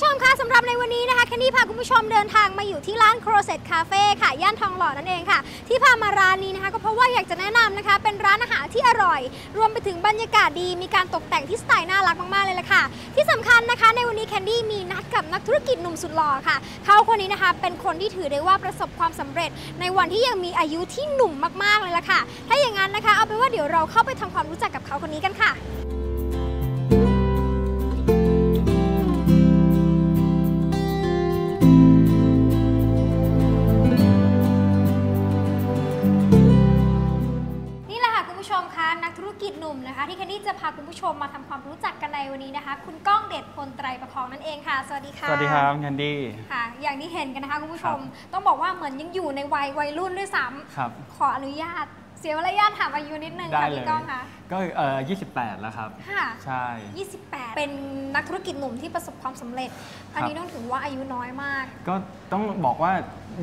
ผู้ชมคะสำหรับในวันนี้นะคะแคนดี้พาคุณผู้ชมเดินทางมาอยู่ที่ร้าน c r o s e t Cafe ค่ะย่านทองหล่อนั่นเองค่ะ ที่พามาร้านนี้นะคะ ก็เพราะว่าอยากจะแนะนำนะคะ เป็นร้านอาหารที่อร่อย รวมไปถึงบรรยากาศดี มีการตกแต่งที่สไตล์น่ารักมากๆเลยล่ะค่ะ ที่สำคัญนะคะ ในวันนี้แคนดี้มีนัดกับนักธุรกิจหนุ่มสุดหล่อค่ะ เขาคนนี้นะคะเป็นคนที่ถือได้ว่าประสบความสำเร็จ ในวันที่ยังมีอายุที่หนุ่มมากๆเลยล่ะค่ะ ถ้าอย่างนั้นนะคะเอาเป็นว่าเดี๋ยวเราเข้าไปทำความรู้จักกับเขาคนนี้กันค่ะ มคะนักธุรกิจหนุ่มนะคะ ที่แคนดี้จะพาคุณผู้ชมมาทำความรู้จักกันในวันนี้นะคะ คุณก้องเดชพลไตรประคองนั่นเองค่ะ สวัสดีค่ะสวัสดีครับแคนดี้ค่ะ อย่างที่เห็นกันนะคะคุณผู้ชมครับต้องบอกว่าเหมือนยังอยู่ในวัยวัยรุ่นด้วยซ้ครับำขออนุญาต เสียมารยาทถามอายุนิดนึงได้ค่ะเลยพี่ก้องคะ ก็เอ่อ28 แล้วครับ ค่ะ ใช่ 28 เป็นนักธุรกิจหนุ่มที่ประสบความสำเร็จ อันนี้ต้องถือว่าอายุน้อยมาก ก็ต้องบอกว่า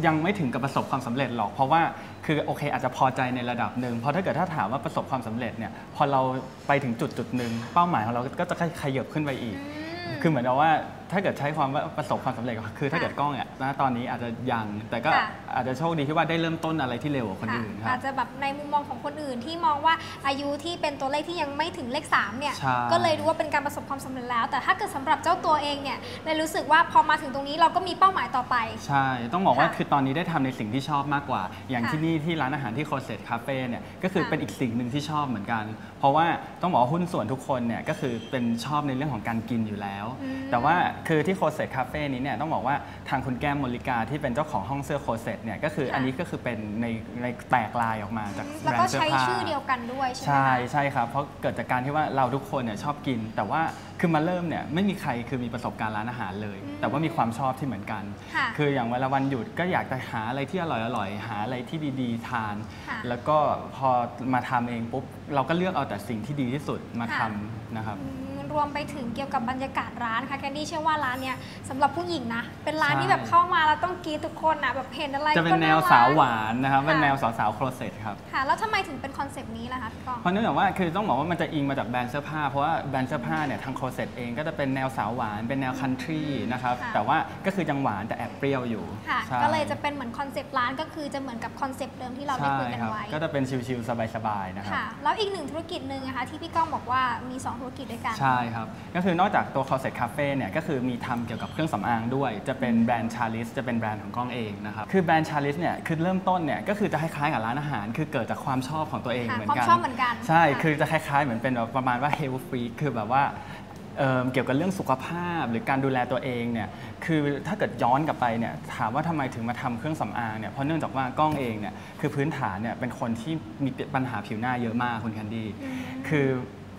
ยังไม่ถึงกับประสบความสำเร็จหรอก เพราะว่าคือโอเคอาจจะพอใจในระดับหนึ่งเพราะถ้าเกิดถ้าถามว่าประสบความสำเร็จเนี่ยพอเราไปถึงจุดจุดหนึ่งเป้าหมายของเราก็จะขยับขึ้นไปอีกอืมคือเหมือนกับว่า ถ้าเกิดใช้ความว่าประสบความสำเร็จก็คือ ถ้าเกิดกล้องเนี่ยณตอนนี้อาจจะยัง แต่ก็ค่ะ อาจจะโชคดีที่ว่าได้เริ่มต้นอะไรที่เร็วกว่าคนอื่นคอารัจบจะแบบในมุมมองของคนอื่นที่มองว่าอายุที่เป็นตัวเลขที่ยังไม่ถึงเลข3เนี่ย ใช่ ก็เลยรู้ว่าเป็นการประสบความสำเร็จแล้ว แต่ถ้าเกิดสำหรับเจ้าตัวเองเนี่ยเลยรู้สึกว่าพอมาถึงตรงนี้เราก็มีเป้าหมายต่อไป ใช่ ต้องบอกว่าค่ะคือตอนนี้ได้ทำในสิ่งที่ชอบมากกว่า อย่างค่ะที่นี่ที่ร้านอาหารที่โคเซตคาเฟ่เนี่ย ก็คือค่ะเป็นอีกสิ่งหนึ่งที่ชอบเหมือนกัน เพราะว่าต้องบอกว่าหุ้นส่วนทุกคนเนี่ยก็คือเป็นชอบในเรื่องของการกินอยู่แล้ว อืมแต่ว่าคือที่โคเซตคาเฟ่นี้เนี่ยต้องบอกว่าทางคุณแก้มมลิกาที่เป็นเจ้าของห้องเสื้อโคเซตเนี่ยก็คือค่ะอันนี้ก็คือเป็นในในแตกลายออกมาจากแล้วแบรก็นด์เสื้อใช้ผ้า ชื่อเดียวกันด้วยใช่ไหมใช่คะ ใช่ครับ เพราะเกิดจากการที่ว่าเราทุกคนเนี่ยชอบกิน แต่ว่าคือมาเริ่มเนี่ยไม่มีใครคือมีประสบการณ์ร้านอาหารเลย อืมแต่ว่ามีความชอบที่เหมือนกันค่ะคืออย่างเวลาวันหยุดก็อยากจะหาอะไรที่อร่อยๆหาอะไรที่ดีๆ ทาน ค่ะแล้วก็พอมาทำเองปุ๊บเราก็เลือกเอาแต่สิ่งที่ดีที่สุดมาค่ะทำนะครับ อืมร วมไปถึงเกี่ยวกับบรรยากาศร้านค่ะแคนดี้เชื่อว่าร้านเนี่ยสำหรับผู้หญิงนะ เป็นร้านใช่ที่แบบเข้ามาแล้วต้องกรีดทุกคนนะแบบเห็นอะไรจะเป็นก็แนน่วรักสาวหวานนะครับเป็นค่ะแนวสาวๆโครเซตครับค่ะแล้วทำไมถึงเป็นคอนเซปต์นี้ล่ะคะพี่กองเพราะเนื่องจากว่าคือต้องบอกว่ามันจะอิงมาจากแบรนด์เสื้อผ้าเพราะว่าแบรนด์เสื้อผ้าเนี่ยทางโครเซตเองก็จะเป็นแนวสาวหวานเป็นแนวคันทรีนะครับค่ะแต่ว่าก็คือยังหวานแต่แอบเปรี้ยวอยู่ค่ะใช่ก็เลยจะเป็นเหมือนคอนเซปต์ร้านก็คือจะเหมือนกับคอนเซปต์เดิมที่เราได้ใช่คุยกันครับไว้ก็จะเป็นชิลๆสบายๆนะครับค่ะแล้วอีกหนึ่งธุรกิจหนึ่งนะคะที่พี่ก้องบอกว่ามี 2 ธุรกิจด้วยกันใช่ครับ ก็คือนอกจากตัว c o r s e t Cafe เนี่ยก็คือมีทำเกี่ยวกับเครื่องสำอางด้วย จะเป็นแบรนด์ชาลิสจะเป็นแบรนด์ของกล้องเองนะครับ คือแบรนด์ชาลิสเนี่ยคือเริ่มต้นเนี่ยก็คือจะคล้ายๆกับร้านอาหาร คือเกิดจากความชอบของตัวเองค่ะเหมือนความกันชอบเหมือนกัน ใช่ค่ะคือจะคล้ายๆเหมือนเป็นแบบประมาณว่า health freak คือแบบว่าเอิ่มเกี่ยวกับเรื่องสุขภาพหรือการดูแลตัวเองเนี่ยคือถ้าเกิดย้อนกลับไปเนี่ยถามว่าทำไมถึงมาทำเครื่องสำอางเนี่ยเพราะเนื่องจากว่ากล้องเองเนี่ยคือพื้นฐานเนี่ยเป็นคนที่มีปัญหาผิวหน้าเยอะมากคุณแคนดี้อืมคือ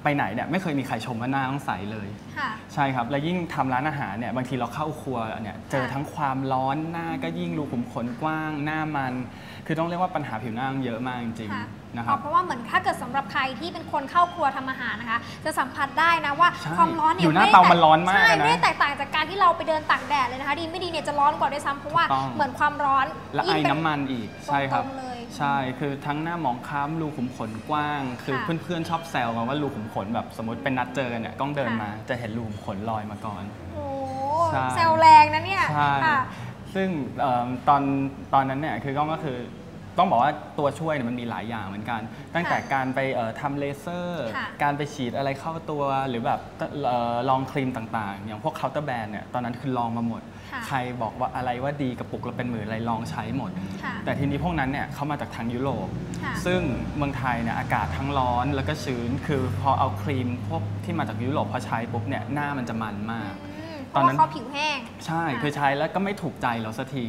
ไปไหนเนี่ยไม่เคยมีใครชมว่าหน้าต้องใสเลยค่ะ ใช่ครับ และยิ่งทำร้านอาหารเนี่ยบางทีเราเข้าครัวเนี่ยเจอทั้งความร้อนหน้าก็ยิ่งรูขุมขนกว้างหน้ามัน คือต้องเรียกว่าปัญหาผิวหน้าเยอะมากจริงค่ะๆนะครับเพราะว่าเหมือนถ้าเกิดสำหรับใครที่เป็นคนเข้าครัวทำอาหารนะคะ จะสัมผัสได้นะว่าใช่ความร้อนเนี่ยอยู่หน้าไได้เตามันร้อนมากใช่นะไม่ได้แตกต่างจากการที่เราไปเดินตากแดดเลยนะคะดีไม่ดีเนี่ยจะร้อนกว่าด้วยซ้ำเพราะว่าถูกต้องเหมือนความร้อนและไอ้ยิ่งเป็น้ำมันอีกใช่ครับตรงๆเลย ใช่ คือทั้งหน้าหมองคล้ำรูขุมขนกว้าง คือค่ะเพื่อนๆชอบแซวกันว่ารูขุมขนแบบสมมติเป็นนัดเจอกันเนี่ยกล้องเดินค่ะ มาจะเห็นรูขุมขนลอยมาก่อน โอ้ใช่ แซวแรงนะเนี่ยใช่ ค่ะ ซึ่งเอิ่มตอนตอนนั้นเนี่ยคือกล้องก็คือ ต้องบอกว่าตัวช่วยเนี่ยมันมีหลายอย่างเหมือนกัน ตั้งแต่การไปเอ่อทำเลเซอร์ค่ะการไปฉีดอะไรเข้าตัวหรือแบบเอ่อลองครีมต่างๆ อย่างพวกเคาน์เตอร์แบรนด์เนี่ยตอนนั้นคือลองมาหมดค่ะใครบอกว่าอะไรว่าดีกระปุกละเป็นหมื่นอะไรลองใช้หมดค่ะแต่ทีนี้พวกนั้นเนี่ยเขามาจากทางยุโรปค่ะซึ่งเมืองไทยเนี่ยอากาศทั้งร้อนแล้วก็ชื้นคือพอเอาครีมพวกที่มาจากยุโรปพอใช้ปุ๊บเนี่ยหน้ามันจะมันมากอืมเพตอนราะนั้ว่านเขาผิวแห้ง ใช่ค่ะคือใช้แล้วก็ไม่ถูกใจเราสักที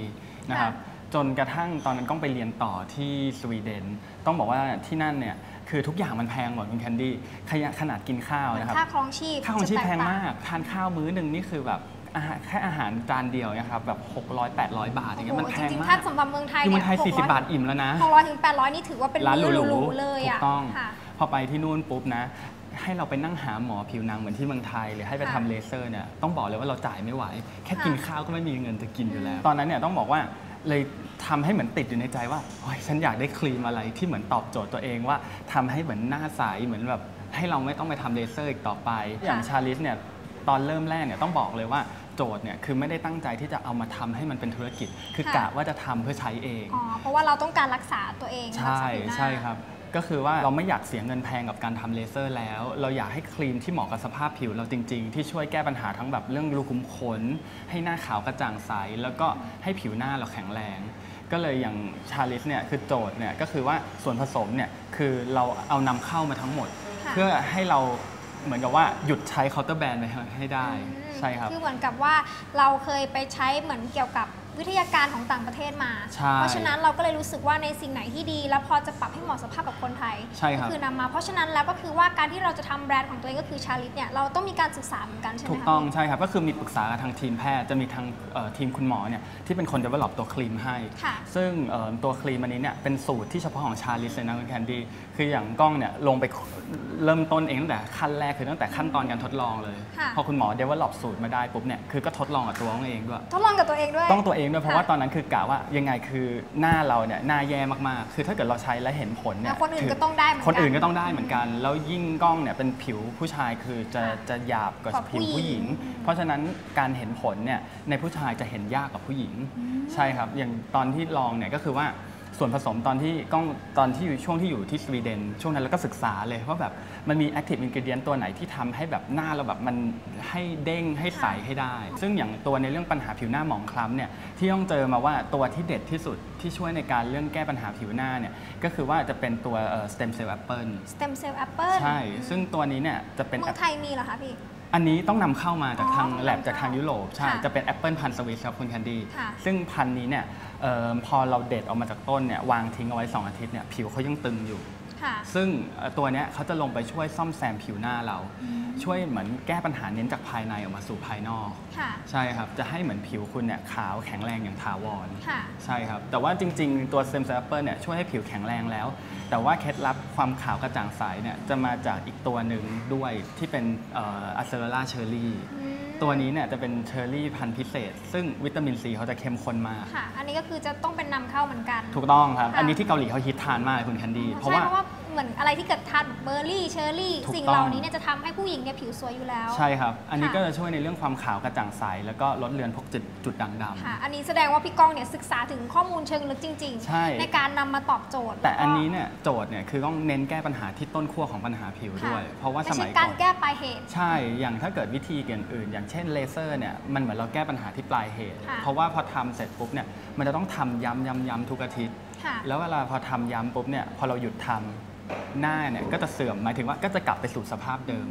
นะครับค่ะ จนกระทั่งตอนนั้นต้องไปเรียนต่อที่สวีเดน ต้องบอกว่าที่นั่นเนี่ยคือทุกอย่างมันแพงหมดคุณแคนดี้ขยะขนาดกินข้าวเหมือนนะครับค่าครองชีพค่าของชีพจะแพตงต่มากทานข้าวมื้อหนึ่งนี่คือแบบอาหารแค่อาหารจานเดียวนะครับแบบ 600 800 บาทอย่างเงี้ยมันโอ้แพโหงจริงมาๆถ้ากสำหรับเมืองไทยคือเนี่เมืองไทย 40 บาทอิ่มแล้วนะหกร้อยถึงแปดร้อยนี่ถือว่าเป็นร้านหมื้อรูหรูๆเลยถูอะกต้องค่ะพอไปที่นู่นปุ๊บนะ ให้เราไปนั่งหาหมอผิวหนังเหมือนที่เมืองไทย หรือให้ไปค่ะทำเลเซอร์เนี่ยต้องบอกเลยว่าเราจ่ายไม่ไหว แค่ค่ะกินข้าวก็ไม่มีเงินจะกินอยู่แล้ว ตอนนั้นเนี่ยต้องบอกว่า เลยทำให้เหมือนติดอยู่ในใจว่าโอ๊ยฉันอยากได้ครีมอะไรที่เหมือนตอบโจทย์ตัวเองว่าทำให้เหมือนหน้าใสเหมือนแบบให้เราไม่ต้องไปทำเลเซอร์อีกต่อไป อย่างชาลิสเนี่ยตอนเริ่มแรกเนี่ยต้องบอกเลยว่าโจทย์เนี่ยคือไม่ได้ตั้งใจที่จะเอามาทำให้มันเป็นธุรกิจ คือค่ะกะว่าจะทำเพื่อใช้เองอ๋อเพราะว่าเราต้องการรักษาตัวเองใช่รักษาผิวหน้าใช่ครับ ก็คือว่าเราไม่อยากเสียเงินแพงกับการทำเลเซอร์แล้ว เราอยากให้ครีมที่เหมาะกับสภาพผิวเราจริง ๆ ที่ช่วยแก้ปัญหาทั้งแบบเรื่องรูขุมขน ให้หน้าขาวกระจ่างใส แล้วก็ให้ผิวหน้าเราแข็งแรง ก็เลยอย่างชาลิสเนี่ยคือโจทย์เนี่ยก็คือว่าส่วนผสมเนี่ยคือเราเอานำเข้ามาทั้งหมดค่ะเพื่อให้เราเหมือนกับว่าหยุดใช้เคาน์เตอร์แบรนด์ไปให้ได้อืมใช่ครับ คือเหมือนกับว่าเราเคยไปใช้เหมือนเกี่ยวกับ วิทยาการของต่างประเทศมาใช่เพราะฉะนั้นเราก็เลยรู้สึกว่าในสิ่งไหนที่ดี แล้วพอจะปรับให้เหมาะสภาพกับคนไทยใช่ครับก็คือนำมา เพราะฉะนั้นแล้วก็คือว่าการที่เราจะทำแบรนด์ของตัวเองก็คือชาลิตเนี่ยเราต้องมีการศึกษาเหมือนกันใช่ไหมถูกคะต้องพี่ใช่ครับก็คือมีปรึกษากับทางทีมแพทย์จะมีทางเอ่อทีมคุณหมอเนี่ยที่เป็นคน develop ตัวครีมให้ค่ะซึ่งเอ่อตัวครีมอันนี้เนี่ยเป็นสูตรที่เฉพาะของชาลิสเลยนะคุณแคนดี้คืออย่างกล้องเนี่ยลงไปเริ่มต้นเองตั้งแต่ขั้นแรกคือตั้งแต่ขั้นตอนการทดลองเลยค่ะพอคุณหมอ develop สูตรมาได้ปุ๊บเนี่ยคือก็ทดลองกับตัวของเองด้วยทดลองกับตัวเองด้วยต้องตัวเองด้วยเพราะค่ะว่าตอนนั้นคือกะว่ายังไงคือหน้าเราเนี่ยหน้าแย่มากๆ คือถ้าเกิดเราใช้แล้วเห็นผลเนี่ยแล้วคนอื่นถืก็ต้องได้เหมือนกันคนอื่นก็ต้องได้เหมือนกัน แล้วยิ่งกล้องเนี่ยเป็นผิวผู้ชายคือจะค่ะจะหยาบกว่ากว่าผู้ผิวผู้หหญิญิงงเพราะฉะนั้นการเห็นผลเนี่ยในผู้ชายจะเห็นยากกว่าผู้หญิง ใช่ครับอย่างตอนที่ลองเนี่ยก็คือว่า ส่วนผสมตอนที่กล้องตอนที่อยู่ช่วงที่อยู่ที่สวีเดน ช่วงนั้นเราก็ศึกษาเลยว่าแบบมันมี active ingredient ตัวไหนที่ทำให้แบบหน้าเราแบบมันให้เด้งให้ใสให้ได้ ซึ่งอย่างตัวในเรื่องปัญหาผิวหน้าหมองคล้ำเนี่ยที่ต้องเจอมาว่าตัวที่เด็ดที่สุดที่ช่วยในการเรื่องแก้ปัญหาผิวหน้าเนี่ยก็คือว่าจะเป็นตัว stem cell apple สเต็มเซลล์แอปเปิลใช่ ซึ่งตัวนี้เนี่ยจะเป็นเมืองไทยมีเหรอคะพี่อันนี้ต้องนำเข้ามาจากอ๋อทางต้องนำแลบจากทางยุโรปใช่ค่ะจะเป็นแอปเปิลพันธุ์สวิสครับคุณแคนดี้ค่ะซึ่งพันธุ์นี้เนี่ยเอ่อพอเราเด็ดออกมาจากต้นเนี่ยวางทิ้งเอาไว้ 2 อาทิตย์เนี่ยผิวเขายังตึงอยู่ค่ะซึ่งเอ่อตัวเนี้ยเขาจะลงไปช่วยซ่อมแซมผิวหน้าเรา ช่วยเหมือนแก้ปัญหาเน้นจากภายในออกมาสู่ภายนอกค่ะใช่ครับ จะให้เหมือนผิวคุณเนี่ยขาวแข็งแรงอย่างถาวรค่ะใช่ครับ แต่ว่าจริง ๆ ตัวเซมเซอร์เปิลเนี่ยช่วยให้ผิวแข็งแรงแล้ว แต่ว่าเคล็ดลับความขาวกระจ่างใสเนี่ยจะมาจากอีกตัวหนึ่งด้วยที่เป็นอะเซอร์ล่าเชอร์รี่อืม ตัวนี้เนี่ยจะเป็นเชอร์รี่พันธุ์พิเศษ ซึ่งวิตามินซีเขาจะเข้มข้นมาก ค่ะ อันนี้ก็คือจะต้องเป็นนำเข้าเหมือนกัน ถูกต้องครับ ค่ะ อันนี้ที่เกาหลีเขาฮิตทานมากเลยคุณแคนดี้เพราะใช่ว่า เพราะว่าเห มือนอะไรที่เกิดทานเบอร์รี่เชอร์รี่ ถูกสิ่งต้องเหล่านี้เนี่ยจะทำให้ผู้หญิงเนี่ยผิวสวยอยู่แล้ว ใช่ครับ อันนี้ค่ะ ก็จะช่วยในเรื่องความขาวกระจ่างใส แล้วก็ลดเลือนพวกจุดจุดด่างดำค่ะ อันนี้แสดงว่าพี่ก้องเนี่ยศึกษาถึงข้อมูลเชิงลึกจริงใช่การนำมาตอบโจทย์แต่อันนี้ล้วก็เนี่ยโจทย์เนี่ยคือต้องเน้นแก้ปัญหาที่ต้นขั้วของปัญหาผิวด้วยค่ะเพราะว่าสไม่มัใช่ยกาก่รอนแก้ปลายเหตุ ใช่ อย่างถ้าเกิดวิธีอย่างอื่นอย่างเช่นเลเซอร์เนี่ย มันเหมือนเราแก้ปัญหาที่ปลายเหตุ ค่ะเพราะว่าพอทำเสร็จปุ๊บเนี่ย มันจะต้องทำย้ำย้ำย้ำทุกอาทิตย์ ค่ะ แล้วเวลาพอทำย้ำปุ๊บเนี่ยพอเราหยุดทำหน้าเนี่ยก็จะเสื่อมหมายถึงว่าก็จะกลับไปสู่สภาพเดิม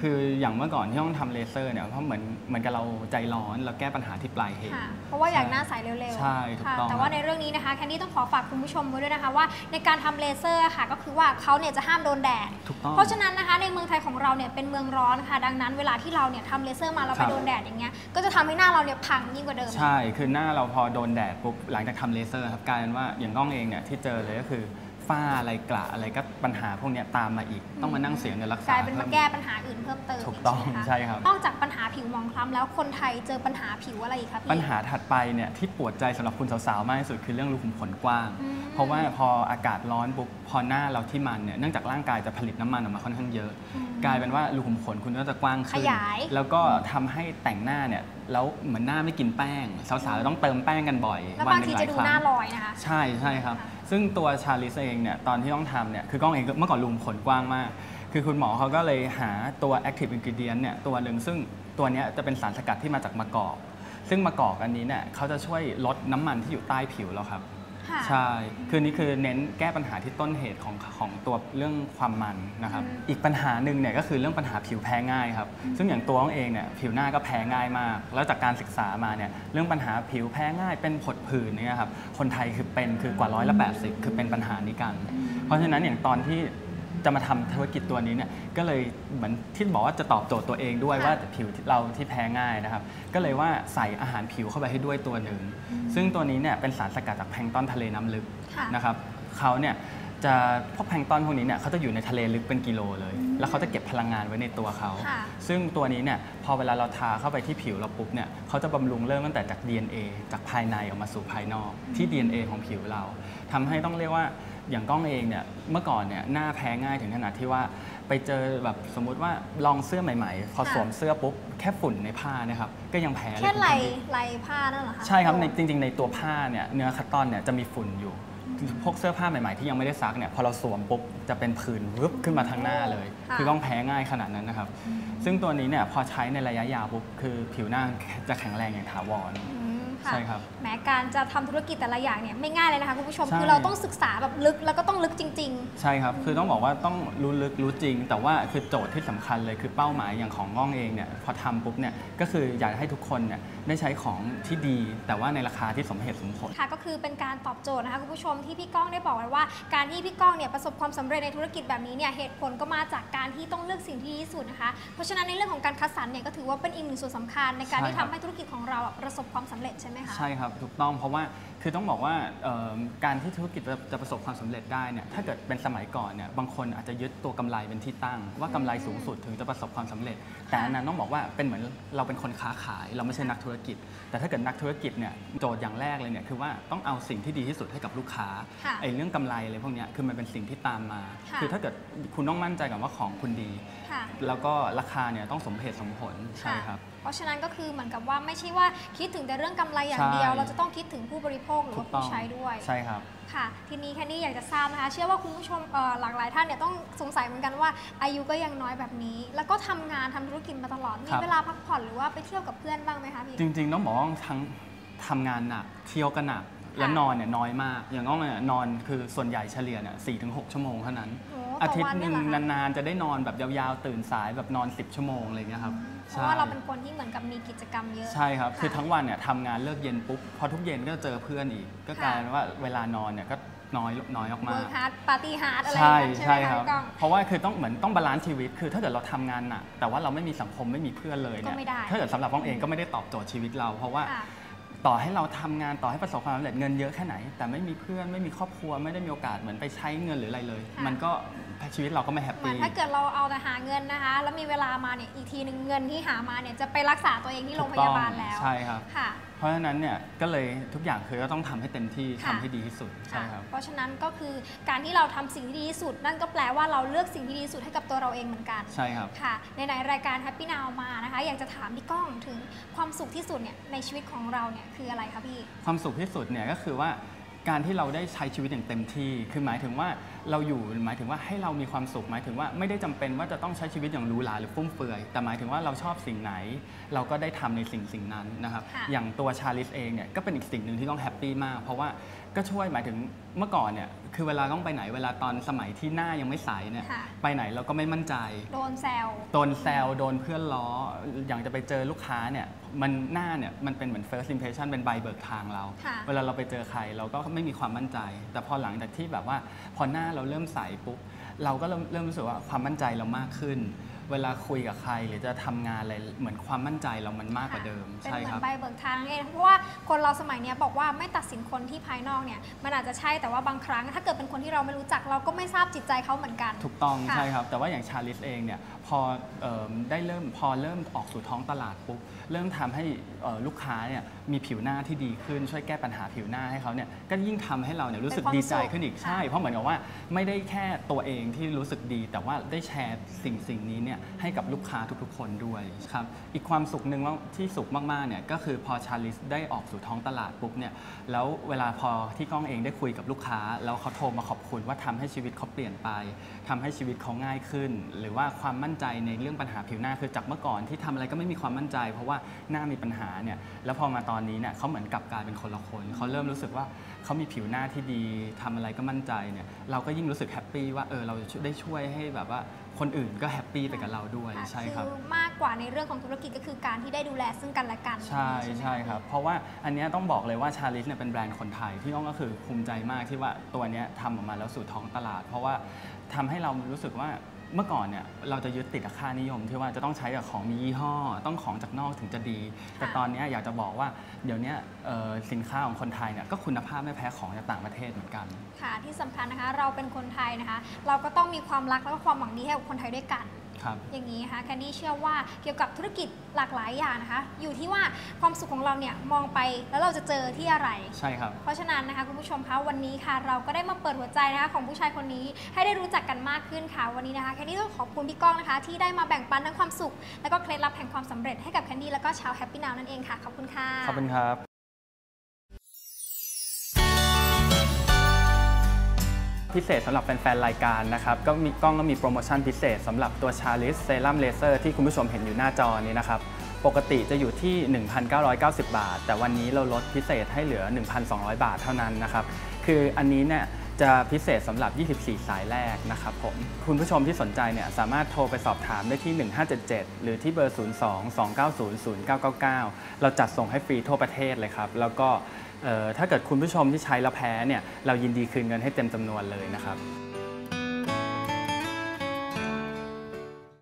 คืออย่างเมื่อก่อนที่ต้องทำเลเซอร์เนี่ยเพราะเหมือนเหมือนกับเราใจร้อนเราแก้ปัญหาที่ปลายเหตุ ค่ะเพราะว่าอยากหน้าใสเร็วๆใช่ถูกค่ะต้องแต่ว่าในเรื่องนี้นะคะแคนดี้ต้องขอฝากคุณผู้ชมไว้ด้วยนะคะว่าในการทำเลเซอร์ค่ะก็คือว่าเขาเนี่ยจะห้ามโดนแดด ถูกต้อง เพราะฉะนั้นนะคะในเมืองไทยของเราเนี่ยเป็นเมืองร้อนค่ะ ดังนั้นเวลาที่เราเนี่ยทำเลเซอร์มาเราคไปรับโดนแดดอย่างเงี้ยก็จะทำให้หน้าเราเนี่ยพังยิ่งกว่าเดิม ใช่ คือหน้าเราพอโดนแดดปุ๊บ หลังจากทำเลเซอร์ครับกลายเป็นว่าอย่างกล้องเองเนี่ยที่เจอเลยก็คือ ฝ้าอะไรกระอะไรก็ปัญหาพวกเนี้ยตามมาอีก ต้องมานั่งเสียเงินรักษากลายเป็นมาพิ่แก้ปัญหาอื่นเพิ่มเติมถูกต้องไหมะใช่ครับ นอกจากปัญหาผิวหมองคล้ำแล้วคนไทยเจอปัญหาผิวอะไรอีกคะพี่ ปัญหาถัดไปเนี่ยที่ปวดใจสำหรับคุณสาวๆ มากที่สุดคือเรื่องรูขุมขนกว้าง อืม เพราะว่าพออากาศร้อนปุ๊บพอหน้าเราที่มันเนี่ยเนื่องจากร่างกายจะผลิตน้ำมันออกมาค่อนข้างเยอะอืมกลายเป็นว่ารูขุมขนคุณก็จะกว้างขึ้นขยาย แล้วก็ทำให้แต่งหน้าเนี่ย แล้วเหมือนหน้าไม่กินแป้ง สาวๆต้องเติมแป้งกันบ่อยแล้ววันบางหนึ่ทีงหลาจะยดูครั้หน้างลอยนะคะ ใช่ใช่ครับค่ะซึ่งตัวชาลิสเองเนี่ยตอนที่ต้องทำเนี่ยคือกล้องเองก็เมื่อก่อนรูมขนกว้างมาก คือคุณหมอเขาก็เลยหาตัว active ingredient เนี่ยตัวหนึ่งซึ่งตัวเนี้ยจะเป็นสารสกัดที่มาจากมะกอก ซึ่งมะกอกอันนี้เนี่ยเขาจะช่วยลดน้ำมันที่อยู่ใต้ผิวเราครับค่ะ ใช่ คือนี่คือเน้นแก้ปัญหาที่ต้นเหตุของของตัวเรื่องความมันนะครับอืมอีกปัญหาหนึ่งเนี่ยก็คือเรื่องปัญหาผิวแพ้ง่ายครับ ซึ่งอย่างตัวของเองเนี่ยผิวหน้าก็แพ้ง่ายมาก แล้วจากการศึกษามาเนี่ยเรื่องปัญหาผิวแพ้ง่ายเป็นผดผื่นเนี่ยครับ คนไทยคือเป็นคือกว่าร้อยละแปดสิบคือเป็นปัญหานี้กัน เพราะฉะนั้นอย่างตอนที่ จะมาทำธุรกิจตัวนี้เนี่ยก็เลยเหมือนที่บอกว่าจะตอบโจทย์ตัวเองด้วยค่ะว่าผิวเราที่แพ้ง่ายนะครับ ก็เลยว่าใส่อาหารผิวเข้าไปให้ด้วยตัวหนึ่ง ซึ่งตัวนี้เนี่ยเป็นสารสกัดจากแพลงก์ต้นทะเลน้ำลึกค่ะนะครับเขาเนี่ยจะพวกแพลงก์ต้นพวกนี้เนี่ยเขาจะอยู่ในทะเลลึกเป็นกิโลเลย แล้วเขาจะเก็บพลังงานไว้ในตัวเขาค่ะซึ่งตัวนี้เนี่ยพอเวลาเราทาเข้าไปที่ผิวเราปุ๊บเนี่ยเขาจะบำรุงเริ่มตั้งแต่จาก DNA จากภายในออกมาสู่ภายนอก ที่ DNA ของผิวเราทำให้ต้องเรียกว่า อย่างกล้องเองเนี่ยเมื่อก่อนเนี่ยหน้าแพ้ง่ายถึงขนาดที่ว่า ไปเจอแบบสมมุติว่าลองเสื้อใหม่ๆ พอค่ะ สวมเสื้อปุ๊บแค่ฝุ่นในผ้าเนะครับก็ยังแพ้เลยแค่ณไหลแคนดี้ไหลผ้านั่นเหรอคะใช่ครับในจริง ๆ ในตัวผ้าเนี่ยเนื้อคัตตอนเนี่ยจะมีฝุ่นอยู่ พวกเสื้อผ้าใหม่ๆ ที่ยังไม่ได้ซักเนี่ยพอเราสวมปุ๊บจะเป็นผื่นวึบขึ้นมาทางหน้าเลย ค่ะคือต้องแพ้ง่ายขนาดนั้นนะครับ ซึ่งตัวนี้เนี่ยพอใช้ในระยะยาวปุ๊บคือผิวหน้าจะแข็งแรงอย่างถาวร อืม ค่ะใช่ครับแม้การจะทำธุรกิจแต่ละอย่างเนี่ยไม่ง่ายเลยนะคะคุณผู้ชม ใช่ คือเราต้องศึกษาแบบลึกแล้วก็ต้องลึกจริง ใช่ครับ คือต้องบอกว่าต้องรู้ลึกรู้จริง แต่ว่าคือโจทย์ที่สำคัญเลยคือเป้าหมายอย่างของง่องเองเนี่ยพอทำปุ๊บเนี่ยก็คืออยากให้ทุกคนเนี่ยได้ใช้ของที่ดี แต่ว่าในราคาที่สมเหตุสมผล ๆ ค่ะ ก็คือเป็นการตอบโจทย์นะคะคุณผู้ชมที่พี่ก้องได้บอกไว้ว่า การที่พี่ก้องเนี่ยประสบความสำเร็จในธุรกิจแบบนี้เนี่ยเหตุผลก็มาจากการที่ต้องเลือกสิ่งที่ดีที่สุดนะคะ เพราะฉะนั้นในเรื่องของการคัดสรรเนี่ยก็ถือว่าเป็นอีกหนึ่งส่วนสำคัญในการที่ใช่ครัทำบ ให้ธุรกิจของเราอะประสบความสำเร็จใช่ไหมคะ ใช่ครับ ถูกต้องเพราะว่าคือต้องบอกว่าเอิ่มการที่ธุรกิจจะจะประสบความสำเร็จได้เนี่ยถ้าเกิดเป็นสมัยก่อนเนี่ยบางคนอาจจะยึดตัวกำไรเป็นที่ตั้ง ว่ากำไรสูงสุดถึงจะประสบความสำเร็จ แต่อันนั้นต้องบอกว่าเป็นเหมือนเราเป็นคนค้าขาย เราไม่ใช่นักธุรกิจ แต่ถ้าเกิดนักธุรกิจเนี่ยโจทย์อย่างแรกเลยเนี่ยคือว่าต้องเอาสิ่งที่ดีที่สุดให้กับลูกค้าค่ะไอ้เรื่องกำไรอะไรพวกเนี้ยคือมันเป็นสิ่งที่ตามมาค่ะคือถ้าเกิดคุณต้องมั่นใจก่อนว่าของคุณดีค่ะแล้วก็ราคาเนี่ยต้องสมเหตุสมผลใช่ครับเพ ราะฉะนั้นก็คือเหมือนกับว่าไม่ใช่ว่าคิดถึงแต่เรื่องกำไรอย่างเดียวใช่เราจะต้องคิดถึงผู้บริโภคหรือถูว่ากต้อผู้งใช้ด้วยใช่ครับค่ะ ทีนี้แคนดี้อยากจะทราบนะคะเชื่อว่าคุณผู้ชมเอ่อหลากหลายท่านเนี่ยต้องสงสัยเหมือนกันว่า อายุก็ยังน้อยแบบนี้ แล้วก็ทำงานทำธุรกิจมาตลอดมีครับเวลาพักผ่อนหรือว่าไปเที่ยวกับเพื่อนบ้างไหมคะพี่จริงๆต้องบอกว่าทั้งทำงานหนักเที่ยวก็หนัก แล้วนอนเนี่ยน้อยมาก อย่างน้องเนี่ยนอนคือส่วนใหญ่เฉลี่ยเนี่ยสี่ถึงหกชั่วโมงเท่านั้นโอ้อาต่อทิตวัย์หนึ่งเยเรอคะนานๆ จะได้นอนแบบยาวๆ ตื่นสายแบบนอน 10 ชั่วโมงอะไรเงี้ยครับเพราะว่าเราเป็นคนที่เหมือนกับมีกิจกรรมเยอะ ใช่ครับค่ะคือทั้งวันเนี่ยทำงานเลิกเย็นปุ๊บ พอทุกเย็นก็จะเจอเพื่อนอีก ก็กลายเป็นว่าเวลานอนเนี่ยก็น้อยน้อยออกมาเวิร์คฮาร์ดปาร์ตี้ฮาร์ดอะไรอใช่ย่างเงี้ยใช่ไหมใช่คะครับพี่ก้องเพราะว่าคือต้องเหมือนต้องบาลานซ์ชีวิต คือถ้าเกิดเราทำงานหนักแต่ว่าเราไม่มีสังคมไม่มีเพื่อนเลยเนี่ก็ยไม่ได้ถ้าเกิดสำหรับน้องเองก็ไม่ได้ตอบโจทย์ชีวิตเรา เพราะว่าค่ะ ต่อให้เราทำงานต่อให้ประสบความสำเร็จเงินเยอะแค่ไหน แต่ไม่มีเพื่อนไม่มีครอบครัวไม่ได้มีโอกาสเหมือนไปใช้เงินหรืออะไรเลยค่ะมันก็ ชีวิตเราก็ไม่แฮปเหมือนปี้ถ้าเกิดเราเอาแต่หาเงินนะคะ แล้วมีเวลามาเนี่ยอีกทีหนึ่งเงินที่หามาเนี่ยจะไปรักษาตัวเองที่โรงพยาบาลแล้วใช่ครับ ค่ะ เพราะฉะนั้นเนี่ยก็เลยทุกอย่างคือก็ต้องทำให้เต็มที่ค่ะทำให้ดีที่สุดใช่ครับ เพราะฉะนั้นก็คือการที่เราทำสิ่งที่ดีที่สุด นั่นก็แปลว่าเราเลือกสิ่งที่ดีที่สุดให้กับตัวเราเองเหมือนกัน ใช่ครับ ค่ะ ในในรายการ Happy Now มานะคะ อยากจะถามพี่ก้องถึงความสุขที่สุดเนี่ยในชีวิตของเราเนี่ยคืออะไรคะพี่ ความสุขที่สุดเนี่ยก็คือว่าการที่เราได้ใช้ชีวิตอย่างเต็มที่ คือหมายถึงว่า เราอยู่หมายถึงว่าให้เรามีความสุขหมายถึงว่าไม่ได้จำเป็นว่าจะต้องใช้ชีวิตอย่างหรูหราหรือฟุ่มเฟือย แต่หมายถึงว่าเราชอบสิ่งไหน เราก็ได้ทำในสิ่งสิ่งนั้นนะครับค่ะอย่างตัวชาลิสเองเนี่ยก็เป็นอีกสิ่งหนึ่งที่ต้องแฮปปี้มาก เพราะว่าก็ช่วยหมายถึงเมื่อก่อนเนี่ยคือเวลาต้องไปไหนเวลาตอนสมัยที่หน้ายังไม่ใสเนี่ยค่ะไปไหนเราก็ไม่มั่นใจ โดนแซวโดนแซวโดนเพื่อนล้อ อย่างจะไปเจอลูกค้าเนี่ยมันหน้าเนี่ยมันเป็นเหมือน first impression เป็นใบเบิกทางเราค่ะเวลาเราไปเจอใครเราก็ไม่มีความมั่นใจ แต่พอหลังจากที่แบบว่าพอหน้าเราเริ่มใสปุ๊บเราก็เริ่มเริ่มรู้สึกว่าความมั่นใจเรามากขึ้น เวลาคุยกับใครหรือจะทำงานอะไรเหมือนความมั่นใจเรามันมากกว่าเดิมเป็นใช่เหมือครับนใบเบิกทางนั่นเองเพราะว่าคนเราสมัยเนี้ยบอกว่าไม่ตัดสินคนที่ภายนอกเนี่ยมันอาจจะใช่แต่ว่าบางครั้ง ถ้าเกิดเป็นคนที่เราไม่รู้จักเราก็ไม่ทราบจิตใจเขาเหมือนกัน ถูกต้องค่ะใช่ครับ แต่ว่าอย่างชาลิสเองเนี่ยพอเออได้เริ่มพอเริ่มออกสู่ท้องตลาดปุ๊บเริ่มทำให้เอ่อลูกค้าเนี่ย มีผิวหน้าที่ดีขึ้นช่วยแก้ปัญหาผิวหน้าให้เขาเนี่ยก็ยิ่งทำให้เราเนี่ยรู้สึกเป็นความดีใจสุขขึ้นอีกค่ะใช่ เพราะเหมือนกับว่าไม่ได้แค่ตัวเองที่รู้สึกดี แต่ว่าได้แชร์สิ่งสิ่งนี้เนี่ยให้กับลูกค้าทุกๆ คนด้วยครับอีกความสุขหนึ่งว่าที่สุขมากๆเนี่ยก็คือพอชาลิสได้ออกสู่ท้องตลาดปุ๊บเนี่ยแล้วเวลาพอที่ก้องเองได้คุยกับลูกค้า แล้วเขาโทรมาขอบคุณว่าทำให้ชีวิตเขาเปลี่ยนไปทำให้ชีวิตเขาง่ายขึ้น หรือว่าความมั่นใจในเรื่องปัญหาผิวหน้าคือจากเมื่อก่อนที่ทำอะไรก็ไม่มีความมั่นใจ เพราะว่าหน้ามีปัญหาเนี่ยแล้วพอมาตอนนี้เนี่ยเขาเหมือนกลับกลายเป็นคนละคนเขาเริ่มรู้สึกว่าเขามีผิวหน้าที่ดีทำอะไรก็มั่นใจเนี่ยเราก็ยิ่งรู้สึกแฮปปี้ว่าเออเราได้ช่วยให้แบบว่าคนอื่นก็แฮปปี้ไปกับเราด้วยค่ะใช่ครับคือมากกว่าในเรื่องของธุรกิจก็คือการที่ได้ดูแลซึ่งกันและกันใช่ไหมใช่ครับ เพราะว่าอันเนี้ยต้องบอกเลยว่าชาลิสเนี่ยเป็นแบรนด์คนไทยที่น้องก็คือภูมิใจมากที่ว่าตัวเนี้ยทำออกมาแล้วสู่ท้องตลาด เพราะว่าทำให้เรารู้สึกว่า เมื่อก่อนเนี่ยเราจะยึดติดกับค่านิยมที่ว่าจะต้องใช้กับของมียี่ห้อ ต้องของจากนอกถึงจะดี แต่ตอนเนี้ยอยากจะบอกว่าเดี๋ยวเนี้ยเอ่อสินค้าของคนไทยเนี่ยก็คุณภาพไม่แพ้ของจากต่างประเทศเหมือนกัน ค่ะที่สำคัญนะคะเราเป็นคนไทยนะคะ เราก็ต้องมีความรักแล้วก็ความหวังดีให้กับคนไทยด้วยกันครับ อย่างนี้นะคะแคนดี้เชื่อว่าเกี่ยวกับธุรกิจหลากหลายอย่างนะคะ อยู่ที่ว่าความสุขของเราเนี่ยมองไปแล้วเราจะเจอที่อะไร ใช่ครับ เพราะฉะนั้นนะคะคุณผู้ชมคะวันนี้ค่ะ เราก็ได้มาเปิดหัวใจนะคะของผู้ชายคนนี้ให้ได้รู้จักกันมากขึ้นค่ะวันนี้นะคะแคนดี้ต้องขอบคุณพี่ก้องนะคะ ที่ได้มาแบ่งปันทั้งความสุข และก็เคล็ดลับแห่งความสำเร็จให้กับแคนดี้แล้วก็ชาวแฮปปี้นาวนั่นเองค่ะขอบคุณค่ะขอบคุณครับ พิเศษสำหรับแฟนๆรายการนะครับก็มีกล้องก็มีโปรโมชั่นพิเศษสำหรับตัวชาลิสเซรั่มเลเซอร์ที่คุณผู้ชมเห็นอยู่หน้าจอนี้นะครับปกติจะอยู่ที่ 1,990 บาท แต่วันนี้เราลดพิเศษให้เหลือ 1,200 บาทเท่านั้นนะครับคืออันนี้เนี่ยจะพิเศษสำหรับ 24 สายแรกนะครับผม คุณผู้ชมที่สนใจเนี่ยสามารถโทรไปสอบถามได้ที่ 1577 หรือที่เบอร์ 02-290-0999 เราจัดส่งให้ฟรีทั่วประเทศเลยครับ แล้วก็ ถ้าเกิดคุณผู้ชมที่ใช้แล้วแพ้เนี่ยเรายินดีคืนเงินให้เต็มจำนวนเลยนะครับ